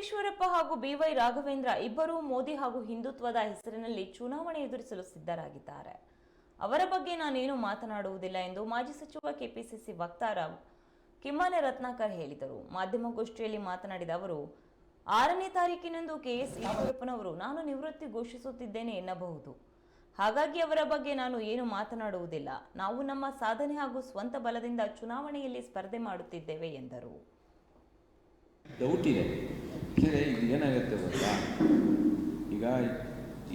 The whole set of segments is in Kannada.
ಈಶ್ವರಪ್ಪ ಹಾಗೂ ಬಿವೈ ರಾಘವೇಂದ್ರ ಇಬ್ಬರೂ ಮೋದಿ ಹಾಗೂ ಹಿಂದುತ್ವದ ಹೆಸರಿನಲ್ಲಿ ಚುನಾವಣೆ ಎದುರಿಸಲು ಸಿದ್ಧರಾಗಿದ್ದಾರೆ. ಅವರ ಬಗ್ಗೆ ನಾನೇನು ಮಾತನಾಡುವುದಿಲ್ಲ ಎಂದು ಮಾಜಿ ಸಚಿವ ಕೆಪಿಸಿಸಿ ವಕ್ತಾರ ಕಿಮ್ಮನೆ ರತ್ನಾಕರ್ ಹೇಳಿದರು. ಮಾಧ್ಯಮಗೋಷ್ಠಿಯಲ್ಲಿ ಮಾತನಾಡಿದ ಅವರು, ಆರನೇ ತಾರೀಕಿನಂದು ಕೆಎಸ್ ಈಶ್ವರಪ್ಪನವರು ನಾನು ನಿವೃತ್ತಿ ಘೋಷಿಸುತ್ತಿದ್ದೇನೆ ಎನ್ನಬಹುದು. ಹಾಗಾಗಿ ಅವರ ಬಗ್ಗೆ ನಾನು ಏನು ಮಾತನಾಡುವುದಿಲ್ಲ. ನಾವು ನಮ್ಮ ಸಾಧನೆ ಹಾಗೂ ಸ್ವಂತ ಬಲದಿಂದ ಚುನಾವಣೆಯಲ್ಲಿ ಸ್ಪರ್ಧೆ ಮಾಡುತ್ತಿದ್ದೇವೆ, ಎಂದರು. ಡೌಟ್ ಇದೆ. ಯಾಕೆಂದರೆ ಇದು ಏನಾಗುತ್ತೆ ಗೊತ್ತಾ? ಈಗ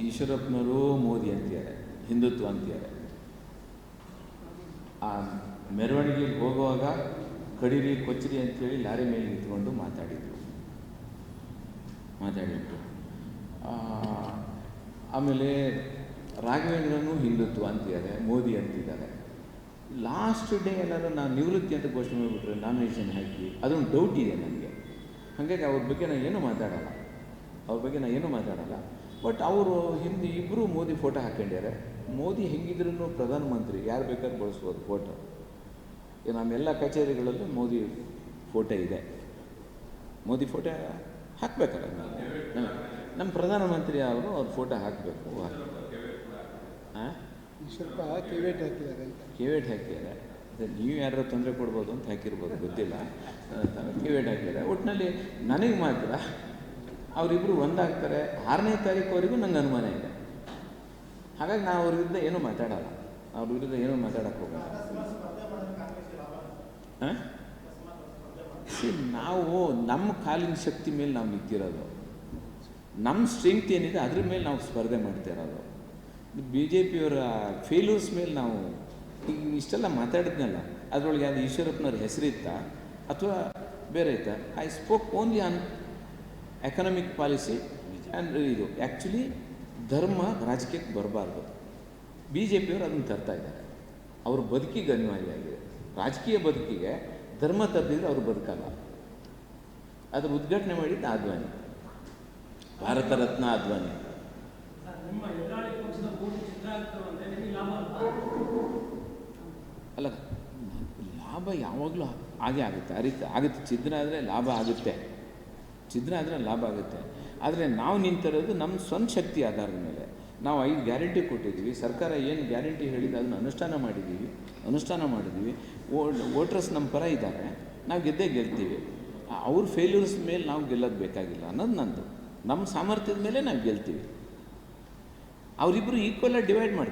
ಈಶ್ವರಪ್ಪನವರು ಮೋದಿ ಅಂತಿದ್ದಾರೆ, ಹಿಂದುತ್ವ ಅಂತಿದ್ದಾರೆ. ಆ ಮೆರವಣಿಗೆಗೆ ಹೋಗುವಾಗ ಕಡಿರಿ, ಕೊಚ್ಚರಿ ಅಂತೇಳಿ ಲಾರಿ ಮೇಲೆ ನಿಂತ್ಕೊಂಡು ಮಾತಾಡಿದರು. ಮಾತಾಡಿದ್ರು. ಆಮೇಲೆ ರಾಘವೇಂದ್ರನು ಹಿಂದುತ್ವ ಅಂತಿದ್ದಾರೆ, ಮೋದಿ ಅಂತಿದ್ದಾರೆ. ಲಾಸ್ಟ್ ಡೇ ಏನಾದ್ರು ನಾನು ನಿವೃತ್ತಿ ಅಂತ ಘೋಷಣೆ ಮಾಡಿಬಿಟ್ರೆ ನಾಮಿನೇಷನ್ ಹಾಕಿ, ಅದೊಂದು ಡೌಟ್ ಇದೆ ನನಗೆ. ಹಾಗಾಗಿ ಅವ್ರ ಬಗ್ಗೆ ನಾನು ಏನೂ ಮಾತಾಡಲ್ಲ. ಅವ್ರ ಬಗ್ಗೆ ನಾನು ಏನೂ ಮಾತಾಡಲ್ಲ. ಬಟ್ ಅವರು ಹಿಂದೆ ಇಬ್ಬರು ಮೋದಿ ಫೋಟೋ ಹಾಕ್ಕೊಂಡಿದ್ದಾರೆ ಮೋದಿ ಹೆಂಗಿದ್ರೂ ಪ್ರಧಾನಮಂತ್ರಿ ಯಾರು ಬೇಕಾದ್ರೂ ಬಳಸ್ಬೋದು ಫೋಟೋ ಈಗ ನಮ್ಮೆಲ್ಲ ಕಚೇರಿಗಳಲ್ಲೂ ಮೋದಿ ಫೋಟೋ ಇದೆ. ಮೋದಿ ಫೋಟೋ ಹಾಕಬೇಕಲ್ಲ ನಮ್ಮ ನಮ್ಮ ಪ್ರಧಾನಮಂತ್ರಿ ಅವರು ಅವ್ರ ಫೋಟೋ ಹಾಕಬೇಕು. ಹಾಂ ಸ್ವಲ್ಪ ಕಿವೇಟ್ ಹಾಕಿದ್ದಾರೆ ಅಂತ. ಕಿವೇಟ್ ಹಾಕಿದ್ದಾರೆ. ಅದೇ ನೀವು ಯಾರು ತೊಂದರೆ ಕೊಡ್ಬೋದು ಅಂತ ಹಾಕಿರ್ಬೋದು, ಗೊತ್ತಿಲ್ಲ. ಕಿವೇಟ್ ಹಾಕಿದ್ದಾರೆ. ಒಟ್ಟಿನಲ್ಲಿ ನನಗೆ ಮಾತ್ರ ಅವರಿಬ್ಬರು ಒಂದಾಗ್ತಾರೆ. ಆರನೇ ತಾರೀಕುವರೆಗೂ ನಂಗೆ ಅನುಮಾನ ಇದೆ. ಹಾಗಾಗಿ ನಾವು ಅವ್ರ ವಿರುದ್ಧ ಏನೂ ಮಾತಾಡಲ್ಲ. ಅವ್ರ ವಿರುದ್ಧ ಏನೂ ಮಾತಾಡಕ್ಕೆ ಹೋಗಲ್ಲ. ನಾವು ನಮ್ಮ ಕಾಲಿನ ಶಕ್ತಿ ಮೇಲೆ ನಾವು ನಿಂತಿರೋದು. ನಮ್ಮ ಸ್ಟ್ರೆಂಗ್ತ್ ಏನಿದೆ ಅದ್ರ ಮೇಲೆ ನಾವು ಸ್ಪರ್ಧೆ ಮಾಡ್ತಾ ಇರೋದು. ಬಿ ಜೆ ಪಿಯವರ ಫೇಲ್ಯೂರ್ಸ್ ಮೇಲೆ ನಾವು ಈಗ ಇಷ್ಟೆಲ್ಲ ಮಾತಾಡಿದ್ನಲ್ಲ, ಅದರೊಳಗೆ ಯಾವುದು ಈಶ್ವರಪ್ಪನವ್ರ ಹೆಸರಿತ್ತಾ ಅಥವಾ ಬೇರೆ ಇತ್ತಾ? I spoke only on economic policy and ಇದು. ಆ್ಯಕ್ಚುಲಿ ಧರ್ಮ ರಾಜಕೀಯಕ್ಕೆ ಬರಬಾರ್ದು. ಬಿ ಜೆ ಪಿಯವರು ಅದನ್ನು ತರ್ತಾ ಇದ್ದಾರೆ. ಅವ್ರ ಬದುಕಿಗೆ ಅನಿವಾರ್ಯ ಆಗಿದೆ ರಾಜಕೀಯ ಬದುಕಿಗೆ ಧರ್ಮ ತರದಿದ್ರೆ ಅವ್ರು ಬದುಕಲ್ಲ. ಅದ್ರ ಉದ್ಘಾಟನೆ ಮಾಡಿದ್ದು ಅದ್ವಾನಿ ಭಾರತ ರತ್ನ ಆದ್ವಾನಿ ಲಾಭ ಯಾವಾಗಲೂ ಹಾಗೆ ಆಗುತ್ತೆ. ಅರಿತ ಆಗುತ್ತೆ. ಛಿದ್ರ ಆದರೆ ಲಾಭ ಆಗುತ್ತೆ. ಛಿದ್ರ ಆದರೆ ಲಾಭ ಆಗುತ್ತೆ. ಆದರೆ ನಾವು ನಿಂತಿರೋದು ನಮ್ಮ ಸ್ವಂತ ಶಕ್ತಿ ಆಧಾರದ ಮೇಲೆ. ನಾವು ಐದು ಗ್ಯಾರಂಟಿ ಕೊಟ್ಟಿದ್ದೀವಿ. ಸರ್ಕಾರ ಏನು ಗ್ಯಾರಂಟಿ ಹೇಳಿದೆ ಅದನ್ನು ಅನುಷ್ಠಾನ ಮಾಡಿದ್ದೀವಿ. ಅನುಷ್ಠಾನ ಮಾಡಿದ್ದೀವಿ. ವೋಟರ್ಸ್ ನಮ್ಮ ಪರ ಇದ್ದಾರೆ. ನಾವು ಗೆದ್ದೇ ಗೆಲ್ತೀವಿ. ಅವ್ರ ಫೇಲ್ಯೂರ್ಸ್ ಮೇಲೆ ನಾವು ಗೆಲ್ಲೋದು ಬೇಕಾಗಿಲ್ಲ ಅನ್ನೋದು ನಂದು. ನಮ್ಮ ಸಾಮರ್ಥ್ಯದ ಮೇಲೆ ನಾವು ಗೆಲ್ತೀವಿ. ಅವರಿಬ್ಬರು ಈಕ್ವಲಾಗಿ ಡಿವೈಡ್ ಮಾಡ್ತಾರೆ